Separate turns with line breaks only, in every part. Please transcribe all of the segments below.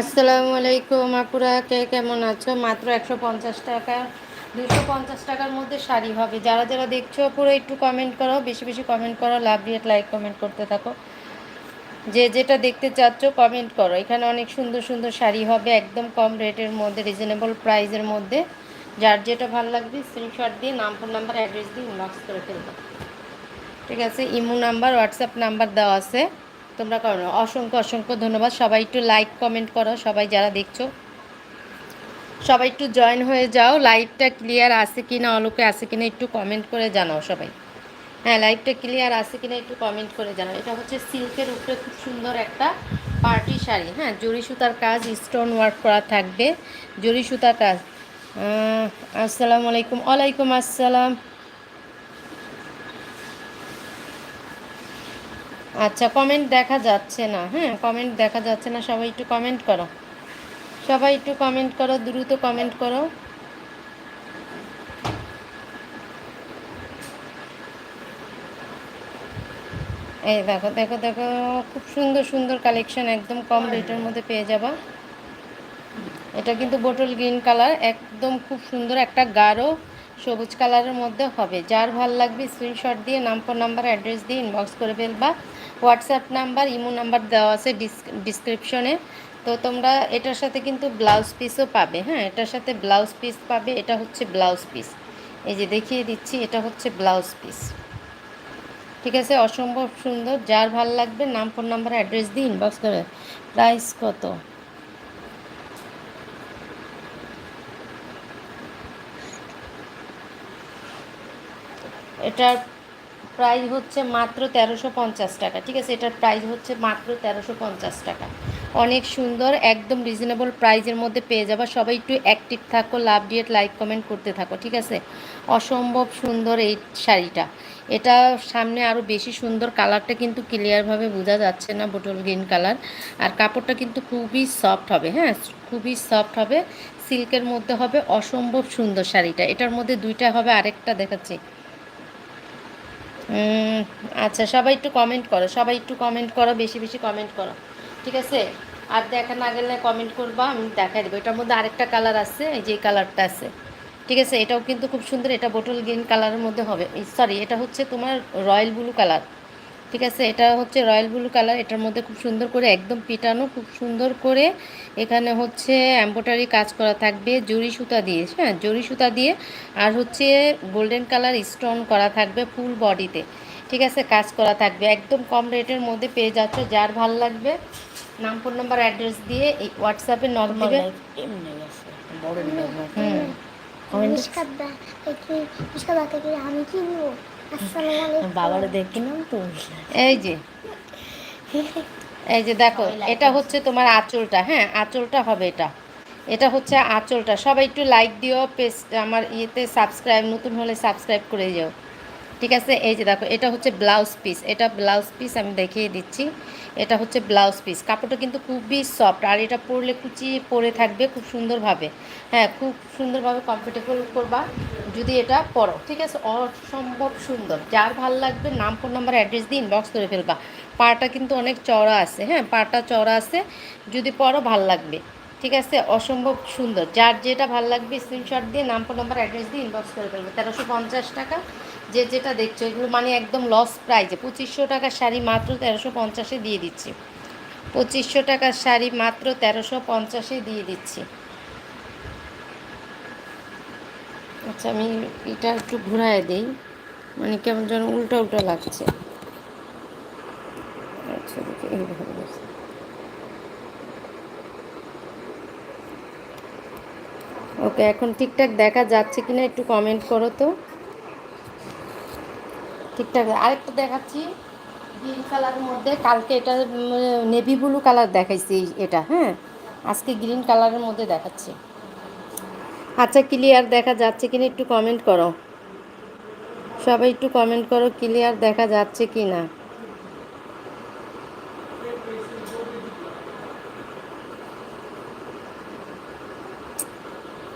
আসসালামু আলাইকুম আপুরা, কে কেমন আছো? মাত্র একশো পঞ্চাশ টাকা, দুশো পঞ্চাশ টাকার মধ্যে শাড়ি হবে। যারা যারা দেখছ পুরো একটু কমেন্ট করো, বেশি বেশি কমেন্ট করো লাভ রিয়েট লাইক কমেন্ট করতে থাকো। যে যেটা দেখতে চাচ্ছ কমেন্ট করো। এখানে অনেক সুন্দর সুন্দর শাড়ি হবে, একদম কম রেটের মধ্যে রিজনেবল প্রাইসের মধ্যে। যার যেটা ভালো লাগবে স্ক্রিনশট দিয়ে, নাম ফোন নাম্বার অ্যাড্রেস দিয়ে ইনবক্স করে ফেলব। ঠিক আছে, ইমো নাম্বার হোয়াটসঅ্যাপ নাম্বার দেওয়া আছে। তোমরা করো। অসংখ্য অসংখ্য ধন্যবাদ। সবাই একটু লাইক কমেন্ট করো, সবাই যারা দেখছ। সবাই একটু জয়েন হয়ে যাও। লাইভটা ক্লিয়ার আছে কি না অলোকে আছে কি না একটু কমেন্ট করে জানাও সবাই। হ্যাঁ লাইভটা ক্লিয়ার আছে কি না একটু কমেন্ট করে জানাও। এটা হচ্ছে সিল্কের উপরে খুব সুন্দর একটা পার্টি শাড়ি। হ্যাঁ জরি সুতার কাজ স্টোন ওয়ার্ক করা থাকবে। জরি সুতার কাজ। আসসালামু আলাইকুম। ওয়ালাইকুম আসসালাম। আচ্ছা কমেন্ট দেখা যাচ্ছে না হ্যাঁ? কমেন্ট দেখা যাচ্ছে না, সবাই একটু কমেন্ট করো। সবাই একটু কমেন্ট করো, দ্রুত কমেন্ট করো। এই দেখো দেখো দেখো, খুব সুন্দর সুন্দর কালেকশন একদম কম রেটের মধ্যে পেয়ে যাবা। এটা কিন্তু বোটল গ্রিন কালার একদম খুব সুন্দর একটা গাঢ় সবুজ কালারের মধ্যে হবে। যার ভালো লাগবে স্ক্রিনশট দিয়ে, নাম নাম্বার অ্যাড্রেস দিয়ে ইনবক্স করে ফেলবা। হোয়াটসঅ্যাপ নাম্বার, ইমো নাম্বার দেওয়া আছে ডিসক্রিপশনে। তো তোমরা এটার সাথে কিন্তু ব্লাউজ পিসও পাবে হ্যাঁ? এটার সাথে ব্লাউজ পিস পাবে, এটা হচ্ছে ব্লাউজ পিস। এই যে দেখিয়ে দিচ্ছি, এটা হচ্ছে ব্লাউজ পিস। ঠিক আছে? অসম্ভব সুন্দর। যার ভালো লাগবে, নাম, ফোন নাম্বার, অ্যাড্রেস দিয়ে ইনবক্স করে প্রাইস কত? এটার প্রাইস হচ্ছে মাত্র তেরোশো পঞ্চাশ টাকা, ঠিক আছে? এটার প্রাইস হচ্ছে মাত্র তেরোশো পঞ্চাশ টাকা। অনেক সুন্দর, একদম রিজনেবল প্রাইজের মধ্যে পেয়ে যাবা। সবাই একটু অ্যাক্টিভ থাকো, লাভ ডিয়েট লাইক কমেন্ট করতে থাকো, ঠিক আছে? অসম্ভব সুন্দর এই শাড়িটা। এটা সামনে আরও বেশি সুন্দর কালারটা কিন্তু ক্লিয়ারভাবে বোঝা যাচ্ছে না বোটল গ্রিন কালার আর কাপড়টা কিন্তু খুবই সফট হবে হ্যাঁ? খুবই সফট হবে সিল্কের মধ্যে হবে, অসম্ভব সুন্দর শাড়িটা। এটার মধ্যে দুইটা হবে, আরেকটা দেখাচ্ছি। আচ্ছা সবাই একটু কমেন্ট করো, সবাই একটু কমেন্ট করো, বেশি বেশি কমেন্ট করো, ঠিক আছে? আর দেখা না গেলে কমেন্ট করবা, আমি দেখাই দেবো। এটার মধ্যে আরেকটা কালার আছে, এই যে কালারটা আছে, ঠিক আছে? এটাও কিন্তু খুব সুন্দর, এটা বোটল গ্রিন কালারের মধ্যে হবে। সরি এটা হচ্ছে তোমার রয়্যাল ব্লু কালার ঠিক আছে এটা হচ্ছে রয়্যাল ব্লু কালার এটার মধ্যে খুব সুন্দর করে একদম পিটানো খুব সুন্দর করে এখানে হচ্ছে এম্ব্রয়ডারি কাজ করা থাকবে জরি সুতা দিয়ে হ্যাঁ জরি সুতা দিয়ে আর হচ্ছে গোল্ডেন কালার স্টোন করা থাকবে ফুল বডিতে ঠিক আছে কাজ করা থাকবে একদম কম রেটের মধ্যে পেয়ে যাচ্ছ যার ভালো লাগবে নাম ফোন নাম্বার অ্যাড্রেস দিয়ে এই হোয়াটসঅ্যাপে নক দিবে। হুম।
আমি কিনবো
বাবার দেখি তো।
এই যে। এই যে দেখো এটা হচ্ছে তোমার আঁচলটা হ্যাঁ আঁচলটা হবে এটা। এটা হচ্ছে আঁচলটা। সবাই একটু লাইক দিও পেজ আমার ইয়েতে সাবস্ক্রাইব নতুন হলে সাবস্ক্রাইব করে যাও। ঠিক আছে? এই যে দেখো, এটা হচ্ছে ব্লাউজ পিস এটা ব্লাউজ পিস আমি দেখিয়ে দিচ্ছি। এটা হচ্ছে ব্লাউজ পিস কাপড়টা কিন্তু খুবই সফট আর এটা পরলে কুচিয়ে পরে থাকবে খুব সুন্দরভাবে। হ্যাঁ খুব সুন্দরভাবে কমফোর্টেবল করবা যদি এটা পরো, ঠিক আছে? অসম্ভব সুন্দর। যার ভালো লাগবে নাম ফোন নাম্বার অ্যাড্রেস দিয়ে ইনবক্স করে ফেলবা। পাটা কিন্তু অনেক চওড়া আছে। হ্যাঁ পাটা চওড়া আছে। যদি পরো, ভালো লাগবে। ঠিক আছে? অসম্ভব সুন্দর। যার যেটা ভালো লাগবে স্ক্রিনশট দিয়ে নাম ফোন নাম্বার অ্যাড্রেস দিয়ে ইনবক্স করে ফেলবে। তেরোশো পঞ্চাশ টাকা। যে যেটা দেখছ, এগুলো মানে একদম লস প্রাইজে পঁচিশশো টাকার শাড়ি মাত্র তেরোশো পঞ্চাশে দিয়ে দিচ্ছি। পঁচিশশো টাকার শাড়ি মাত্র তেরোশো পঞ্চাশে দিয়ে দিচ্ছি। আচ্ছা আমি এটা একটু ঘুরায় দিই। মানে কেমন যেন উল্টো উল্টো লাগছে। আচ্ছা ওকে, এখন ঠিকঠাক দেখা যাচ্ছে কিনা একটু কমেন্ট করো তো। ঠিকঠাক আরেকটা দেখাচ্ছি। গ্রিন কালারের মধ্যে কালকে এটা নেভি ব্লু কালার দেখাইছি এটা হ্যাঁ? আজকে গ্রিন কালারের মধ্যে দেখাচ্ছি। আচ্ছা ক্লিয়ার দেখা যাচ্ছে কিনা একটু কমেন্ট করো। সবাই একটু কমেন্ট করো, ক্লিয়ার দেখা যাচ্ছে কি না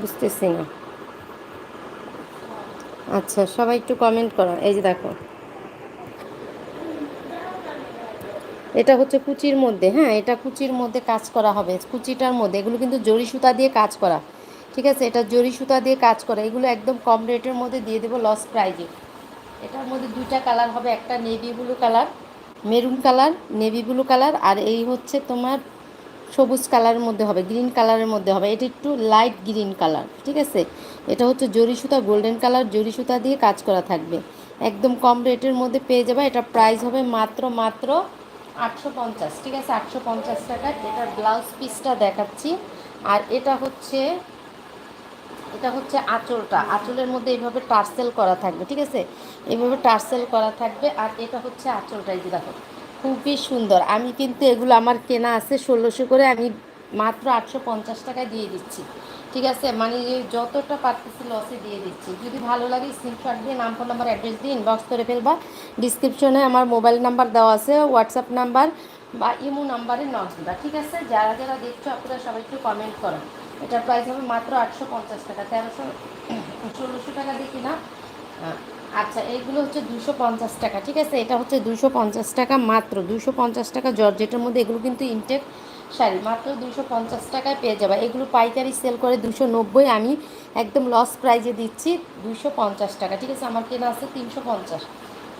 বুঝতেছি না। আচ্ছা সবাই একটু কমেন্ট করো। এই যে দেখো। এটা হচ্ছে কুচির মধ্যে হ্যাঁ এটা কুচির মধ্যে কাজ করা হবে। কুচিটার মধ্যে, এগুলো কিন্তু জরি সুতা দিয়ে কাজ করা। ঠিক আছে? এটা জরি সুতা দিয়ে কাজ করা। এগুলো একদম কম রেটের মধ্যে দিয়ে দেবো লস প্রাইজে এটার মধ্যে দুইটা কালার হবে, একটা navy blue colour maroon colour navy blue colour আর এই হচ্ছে তোমার সবুজ কালারের মধ্যে হবে, গ্রিন কালারের মধ্যে হবে। এটা একটু লাইট গ্রিন কালার ঠিক আছে? এটা হচ্ছে জরি সুতা গোল্ডেন কালার জরি সুতা দিয়ে কাজ করা থাকবে। একদম কম রেটের মধ্যে পেয়ে যাবে। এটা প্রাইস হবে মাত্র মাত্র আটশো পঞ্চাশ, ঠিক আছে? আটশো পঞ্চাশ টাকা এটার ব্লাউজ পিসটা দেখাচ্ছি। আর এটা হচ্ছে এটা হচ্ছে আঁচলটা। আঁচলের মধ্যে এইভাবে টার্সেল করা থাকবে, ঠিক আছে? এইভাবে টার্সেল করা থাকবে। আর এটা হচ্ছে আঁচলটা, এই যে দেখো। খুবই সুন্দর। আমি কিন্তু এগুলো আমার কেনা আছে ষোলোশো করে আমি মাত্র আটশো পঞ্চাশ টাকায় দিয়ে দিচ্ছি। ঠিক আছে? মানে যতটা পারতেছি লসে দিয়ে দিচ্ছি। যদি ভালো লাগে স্ক্রিনশট দিয়ে নাম ফোন নাম্বার অ্যাড্রেস দিয়ে ইনবক্স করে ফেলবা। ডিসক্রিপশনে আমার মোবাইল নাম্বার দেওয়া আছে হোয়াটসঅ্যাপ নাম্বার বা ইমো নাম্বারে নক দিবা। ঠিক আছে? যারা যারা দেখছ আপনারা সবাই একটু কমেন্ট করো। এটার প্রাইস হবে মাত্র আটশো পঞ্চাশ টাকা। তেরোশো ষোলোশো টাকা দিয়ে কিনা আহ, আচ্ছা এইগুলো হচ্ছে দুশো পঞ্চাশ টাকা, ঠিক আছে? এটা হচ্ছে দুশো পঞ্চাশ টাকা মাত্র। দুশো পঞ্চাশ টাকা জর্জেটের মধ্যে এগুলো কিন্তু ইনটেক শাড়ি। মাত্র দুশো পঞ্চাশ টাকায় পেয়ে যাবে। এগুলো পাইকারি সেল করে দুশো নব্বই আমি একদম লস প্রাইজে দিচ্ছি দুশো পঞ্চাশ টাকা, ঠিক আছে? আমার কেনা আছে তিনশো পঞ্চাশ।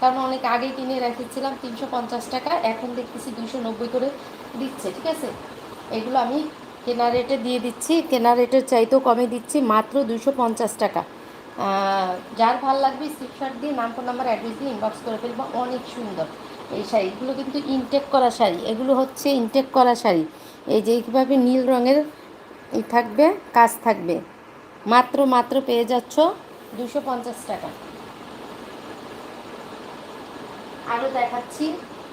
কারণ অনেক আগে কিনে রেখেছিলাম তিনশো পঞ্চাশ টাকা, এখন দেখতেছি দুশো নব্বই করে দিচ্ছে, ঠিক আছে? এগুলো আমি কেনা রেটে দিয়ে দিচ্ছি। কেনা রেটের চাইতেও কমে দিচ্ছি, মাত্র দুশো পঞ্চাশ টাকা। যার ভালো লাগবে স্ক্রিপশট দিয়ে নাম ফোন নাম্বার অ্যাড্রেস দিয়ে ইনবক্স করে ফেলব। অনেক সুন্দর। এই শাড়িগুলো কিন্তু ইনটেক করা শাড়ি। এগুলো হচ্ছে ইনটেক করা শাড়ি। এই যে এইভাবে নীল রঙের ই থাকবে, কাজ থাকবে। মাত্র মাত্র পেয়ে যাচ্ছ দুশো পঞ্চাশ টাকা। আরও দেখাচ্ছি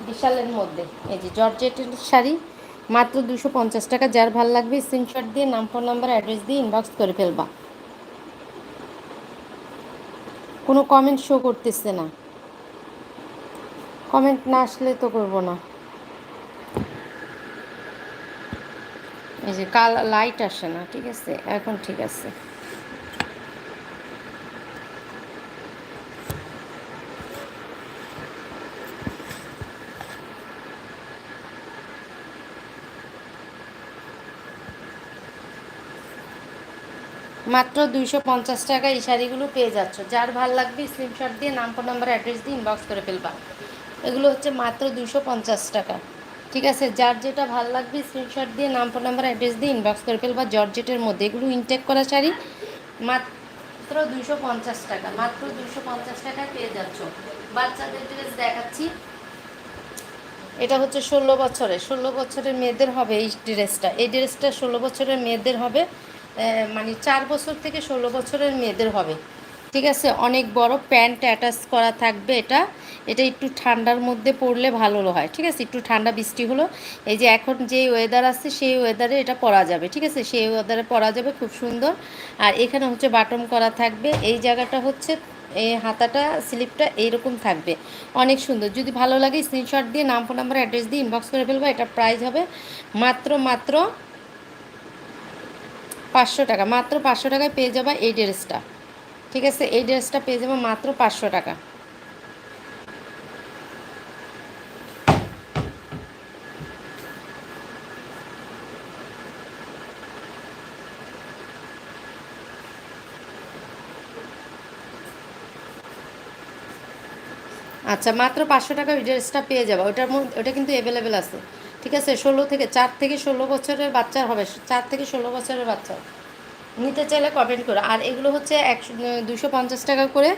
বিশালের মধ্যে। এই যে জর্জেটের শাড়ি, মাত্র দুশো পঞ্চাশ টাকা। যার ভালো লাগবে স্ক্রিনশট দিয়ে নাম ফোন নাম্বার অ্যাড্রেস দিয়ে ইনবক্স করে ফেলবা। কোনো কমেন্ট শো করতেছে না। কমেন্ট না আসলে তো করব না। এই যে কাল লাইট আসে না, ঠিক আছে? এখন ঠিক আছে। মাত্র দুইশো পঞ্চাশ টাকা এই শাড়িগুলো পেয়ে যাচ্ছ। যার ভালো লাগবে স্ক্রিনশট দিয়ে নাম ফোন নাম্বার অ্যাড্রেস দিয়ে ইনবক্স করে ফেলবা। এগুলো হচ্ছে মাত্র দুশো পঞ্চাশ টাকা। ঠিক আছে? যার যেটা ভালো লাগবে স্ক্রিনশট দিয়ে নাম ফোন নাম্বার অ্যাড্রেস দিয়ে ইনবক্স করে ফেলবা জর্জেটের মধ্যে। এগুলো ইনটেক করা শাড়ি মাত্র দুশো পঞ্চাশ টাকা। মাত্র দুশো পঞ্চাশ টাকায় পেয়ে যাচ্ছ। বাচ্চাদের ড্রেস দেখাচ্ছি। এটা হচ্ছে ষোলো বছরের। ষোলো বছরের মেয়েদের হবে এই ড্রেসটা এই ড্রেসটা ষোলো বছরের মেয়েদের হবে। মানে চার বছর থেকে ষোলো বছরের মেয়েদের হবে। ঠিক আছে? অনেক বড় প্যান্ট অ্যাটাচ করা থাকবে এটা। এটা একটু ঠান্ডার মধ্যে পরলে ভালো হয়। ঠিক আছে? একটু ঠান্ডা বৃষ্টি হলো। এই যে এখন যে ওয়েদার আছে, সেই ওয়েদারে এটা পরা যাবে। ঠিক আছে? সেই ওয়েদারে পরা যাবে খুব সুন্দর। আর এখানে হচ্ছে বাটম করা থাকবে। এই জায়গাটা হচ্ছে এই হাতাটা স্লিপটা এইরকম থাকবে। অনেক সুন্দর। যদি ভালো লাগে স্ক্রিনশট দিয়ে, নাম ফোন নাম্বার অ্যাড্রেস দিয়ে ইনবক্স করে ফেলব। এটা প্রাইস হবে মাত্র মাত্র পাঁচশো টাকা। মাত্র পাঁচশো টাকায় পেয়ে যাবা এই ড্রেসটা। ঠিক আছে? এই ড্রেসটা পেয়ে যাব মাত্র পাঁচশো টাকা। আচ্ছা মাত্র পাঁচশো টাকা ওই ড্রেসটা পেয়ে যাবে। ওটার মধ্যে, ওটা কিন্তু অ্যাভেলেবেল আছে। ঠিক আছে, ষোলো থেকে, চার থেকে ষোলো বছরের বাচ্চা হবে, চার থেকে ষোলো বছরের বাচ্চা। নিতে চাইলে কমেন্ট করো। আর এগুলো হচ্ছে একশো, দুশো পঞ্চাশ টাকা করে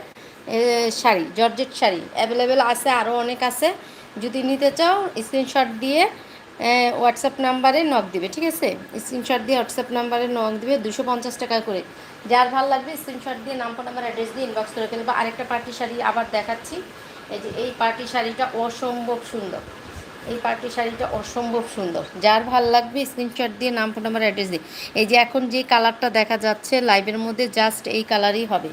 শাড়ি, জর্জেট শাড়ি। অ্যাভেলেবেল আছে আরও অনেক আছে। যদি নিতে চাও স্ক্রিনশট দিয়ে হোয়াটসঅ্যাপ নাম্বারে নক দিবে, ঠিক আছে? স্ক্রিনশট দিয়ে হোয়াটসঅ্যাপ নাম্বারে নক দিবে, দুশো পঞ্চাশ টাকা করে। যার ভালো লাগবে স্ক্রিনশট দিয়ে নাম্বার নাম্বার অ্যাড্রেস দিয়ে ইনবক্স করে ফেলবে। আরেকটা পার্টি শাড়ি আবার দেখাচ্ছি। এই যে, এই পার্টি শাড়িটা অসম্ভব সুন্দর। এই পার্টি শাড়িটা অসম্ভব সুন্দর। যার ভালো লাগবে স্ক্রিনশট দিয়ে নাম ফোন নাম্বার অ্যাড্রেস দিই এই যে এখন যে কালারটা দেখা যাচ্ছে লাইভের মধ্যে জাস্ট এই কালারই হবে।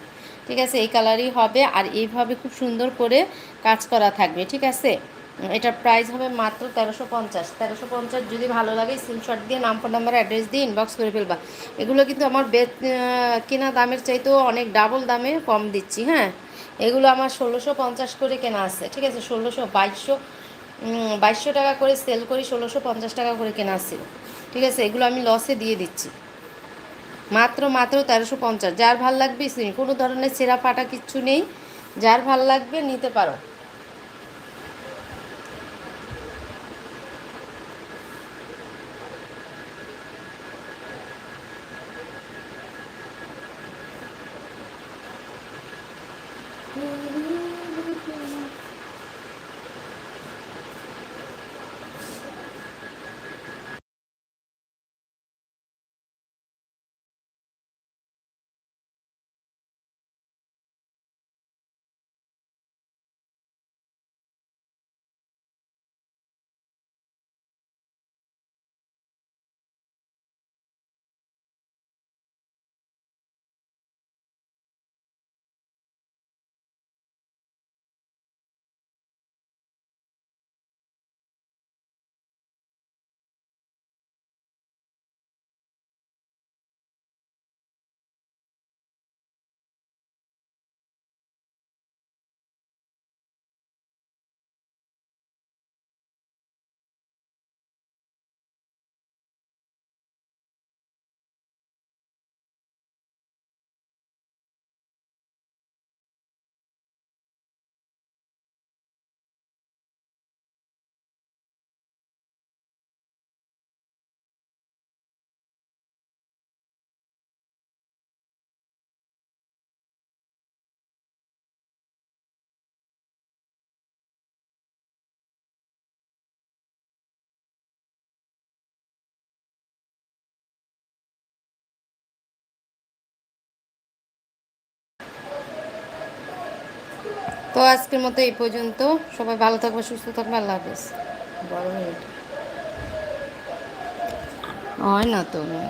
ঠিক আছে? এই কালারই হবে আর এইভাবে খুব সুন্দর করে কাজ করা থাকবে। ঠিক আছে? এটার প্রাইস হবে মাত্র তেরোশো পঞ্চাশ। তেরোশো পঞ্চাশ যদি ভালো লাগে স্ক্রিনশট দিয়ে নাম ফোন নাম্বার অ্যাড্রেস দিয়ে ইনবক্স করে ফেলবা। এগুলো কিন্তু আমার বে কেনা দামের চাইতেও অনেক ডাবল দামে কম দিচ্ছি হ্যাঁ? এগুলো আমার ষোলোশো পঞ্চাশ করে কেনা আছে। ঠিক আছে? ষোলোশো, বাইশশো বাইশশো টাকা করে সেল করি, ষোলোশো পঞ্চাশ টাকা করে কেনা ছিল ঠিক আছে, এগুলো আমি লসে দিয়ে দিচ্ছি। মাত্র মাত্র তেরোশো পঞ্চাশ। যার ভালো লাগবে কোনো ধরনের সেরা ফাটা কিচ্ছু নেই। যার ভালো লাগবে, নিতে পারো। তো আজকের মতো এই পর্যন্ত। সবাই ভালো থাকবে সুস্থ থাকবে আল্লাহ হাফেজ।
বড়
হয় না তো মনে